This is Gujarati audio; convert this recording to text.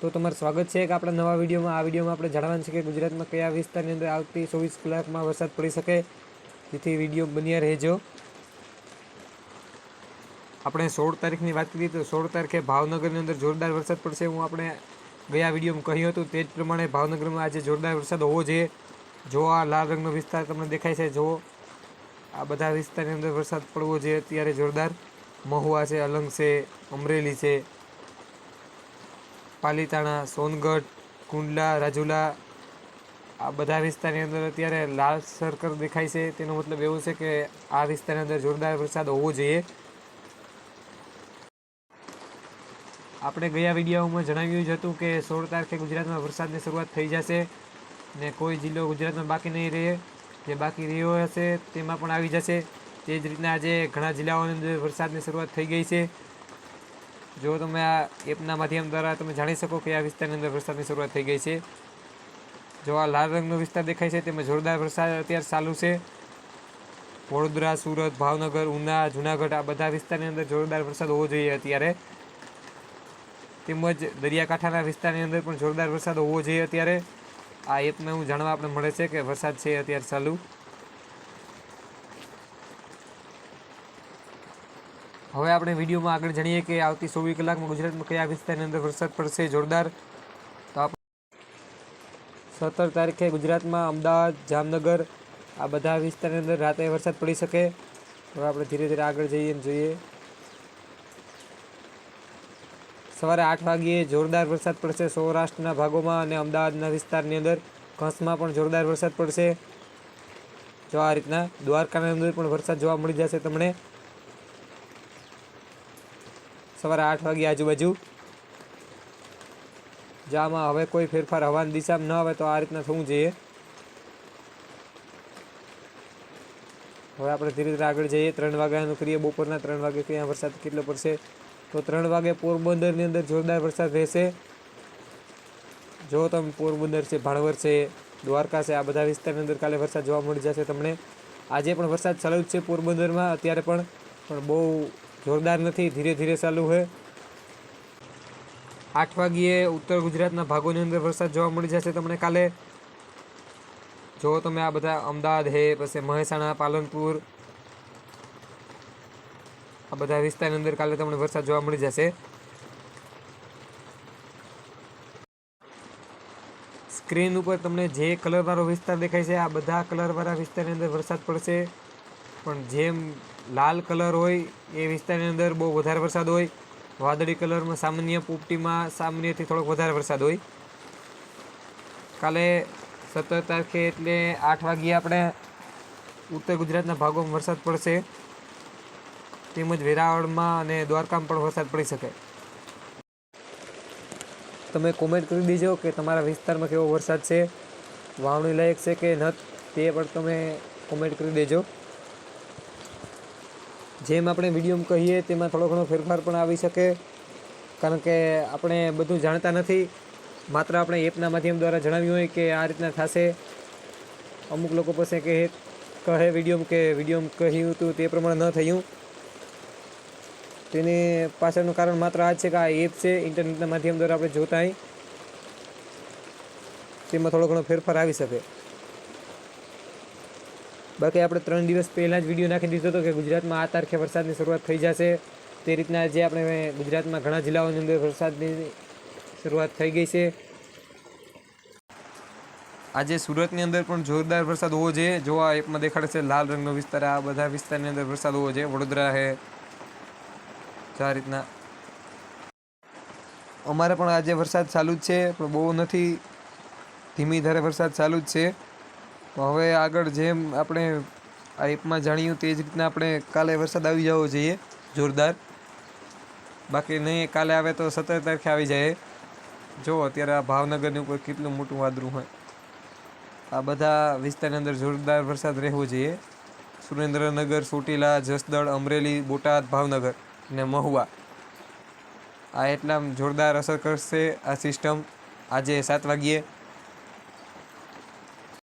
તો તમારું સ્વાગત છે કે આપણા નવા વિડીયોમાં. આ વિડીયોમાં આપણે જાણવાનું છે કે ગુજરાતમાં કયા વિસ્તારની અંદર આવતી ચોવીસ કલાકમાં વરસાદ પડી શકે, જેથી વીડિયો બન્યા રહેજો. આપણે સોળ તારીખની વાત કરીએ તો સોળ તારીખે ભાવનગરની અંદર જોરદાર વરસાદ પડશે. હું આપણે ગયા વિડીયોમાં કહ્યું હતું તે જ પ્રમાણે ભાવનગરમાં આજે જોરદાર વરસાદ હોવો જોઈએ. જો આ લાલ રંગનો વિસ્તાર તમને દેખાય છે, જો આ બધા વિસ્તારની અંદર વરસાદ પડવો જોઈએ અત્યારે જોરદાર મહુવા છે, અલંગ છે, અમરેલી છે પાલીતાણા, સોનગઢ, કુંડલા, રાજુલા, આ બધા વિસ્તારની અંદર અત્યારે લાલ સર્કલ દેખાય છે. તેનો મતલબ એવો છે કે આ વિસ્તારની અંદર જોરદાર વરસાદ હોવો જોઈએ. આપણે ગયા વિડીયોમાં જણાવ્યું જ હતું કે સોળ તારીખે ગુજરાતમાં વરસાદની શરૂઆત થઈ જશે ને કોઈ જિલ્લો ગુજરાતમાં બાકી નહીં રહે. જે બાકી રહ્યો હશે તેમાં પણ આવી જશે. તે જ રીતના આજે ઘણા જિલ્લાઓની અંદર વરસાદની શરૂઆત થઈ ગઈ છે. જો તમે આ એપના માધ્યમ દ્વારા તમે જાણી શકો કે આ વિસ્તારની અંદર વરસાદની શરૂઆત થઈ ગઈ છે. જો આ લાલ રંગનો વિસ્તાર દેખાય છે, તેમાં જોરદાર વરસાદ અત્યારે ચાલુ છે. વડોદરા, સુરત, ભાવનગર, ઉના, જુનાગઢ આ બધા વિસ્તારની અંદર જોરદાર વરસાદ હોવો જોઈએ અત્યારે. તેમજ દરિયાકાંઠાના વિસ્તારની અંદર પણ જોરદાર વરસાદ હોવો જોઈએ અત્યારે. આ એપમાં હું જાણવા આપણે મળે છે કે વરસાદ છે અત્યારે ચાલુ. હવે આપણે વિડીયોમાં આગળ જાણીએ કે આવતી ચોવીસ કલાકમાં ગુજરાતમાં કયા વિસ્તારની અંદર વરસાદ પડશે, જોરદાર? તો આપ સત્તર તારીખે ગુજરાતમાં અમદાવાદ, જામનગર, આ બધા વિસ્તારની અંદર રાતે વરસાદ પડી શકે. હવે આપણે ધીરે ધીરે આગળ જઈએ એમ જોઈએ. સવારે આઠ વાગ્યે જોરદાર વરસાદ પડશે સૌરાષ્ટ્રના ભાગોમાં અને અમદાવાદના વિસ્તારની અંદર કચ્છમાં પણ જોરદાર વરસાદ પડશે. જો આ રીતના દ્વારકાની અંદર પણ વરસાદ જોવા મળી જશે તમને સવારે આઠ વાગે આજુબાજુ. જામાં હવે કોઈ ફેરફાર હવાની દિશામાં ન આવે તો આ રીતના થવું જોઈએ. હવે આપણે ધીરે ધીરે આગળ જઈએ. ત્રણ વાગ્યાનું કરીએ, બપોરના ત્રણ વાગે ક્યાં વરસાદ કેટલો પડશે? તો ત્રણ વાગે પોરબંદરની અંદર જોરદાર વરસાદ રહેશે. જો તમે પોરબંદર છે ભાણવર છે, દ્વારકા છે, આ બધા વિસ્તારની અંદર કાલે વરસાદ જોવા મળી જશે તમને. આજે પણ વરસાદ ચાલુ જ છે પોરબંદરમાં, અત્યારે પણ. પણ બહુ જોરદાર નથી, ધીરે ધીરે ચાલુ છે આઠ વાગ્યે ઉત્તર ગુજરાતના ભાગોની અંદર વરસાદ જોવા મળી જશે તમને કાલે. જો તમે આ બધા અમદાવાદ, હે, પછી મહેસાણા, પાલનપુર, આ બધા વિસ્તારની અંદર કાલે તમને વરસાદ જોવા મળી જશે. સ્ક્રીન ઉપર તમને જે કલરવાળો વિસ્તાર દેખાય છે, આ બધા કલરવાળા વિસ્તારની અંદર વરસાદ પડશે. પણ જેમ લાલ કલર હોય એ વિસ્તારની અંદર બહુ વધારે વરસાદ હોય, વાદળી કલરમાં સામાન્ય પોપટીમાં સામાન્યથી થોડોક વધારે વરસાદ હોય. કાલે સત્તર તારીખે એટલે આઠ વાગ્યે આપણે ઉત્તર ગુજરાતના ભાગોમાં વરસાદ પડશે. તેમજ વેરાવળમાં અને દ્વારકામાં પણ વરસાદ પડી શકે. તમે કોમેન્ટ કરી દેજો કે તમારા વિસ્તારમાં કેવો વરસાદ છે, વાવણી લાયક છે કે ન તે પણ તમે કોમેન્ટ કરી દેજો. જેમ આપણે વિડીયોમાં કહીએ, તેમાં થોડો ઘણો ફેરફાર પણ આવી શકે. કારણ કે આપણે બધું જાણતા નથી. માત્ર આપણે એપના માધ્યમ દ્વારા જણાવ્યું હોય કે આ રીતના થશે. અમુક લોકો પાસે કહે કહે વિડીયોમાં કે વિડીયોમાં કહ્યું હતું, તે પ્રમાણે ન થયું. તેની પાછળનું કારણ માત્ર આ છે કે આ એપ છે, ઇન્ટરનેટના માધ્યમ દ્વારા આપણે જોતા તેમાં થોડો ઘણો ફેરફાર આવી શકે. બાકી આપણે ત્રણ દિવસ પહેલાં જ વીડિયો નાખી દીધો હતો કે ગુજરાતમાં આ તારીખે વરસાદની શરૂઆત થઈ જશે. તે રીતના જે આપણે ગુજરાતમાં ઘણા જિલ્લાઓની અંદર વરસાદની શરૂઆત થઈ ગઈ છે. આજે સુરતની અંદર પણ જોરદાર વરસાદ હોવો જોઈએ. જો આ એપમાં દેખાડે છે લાલ રંગનો વિસ્તાર, આ બધા વિસ્તારની અંદર વરસાદ હોવો જોઈએ. વડોદરા છે આ રીતના. અમારે પણ આજે વરસાદ ચાલુ જ છે, પણ બહુ નથી. ધીમી ધારે વરસાદ ચાલુ જ છે. તો હવે આગળ જેમ આપણે આ એપમાં જાણ્યું તે જ રીતના આપણે કાલે વરસાદ આવી જવો જોઈએ, જોરદાર. બાકી નહીં, કાલે આવે તો સત્તર તારીખે આવી જાય. જો, અત્યારે આ ભાવનગરની ઉપર કેટલું મોટું વાદરું હોય. આ બધા વિસ્તારની અંદર જોરદાર વરસાદ રહેવો જોઈએ. સુરેન્દ્રનગર, ચોટીલા, જસદણ, અમરેલી, બોટાદ, ભાવનગર ને મહુવા. આ એટલા જોરદાર અસર કરશે આ સિસ્ટમ. આજે સાત વાગ્યે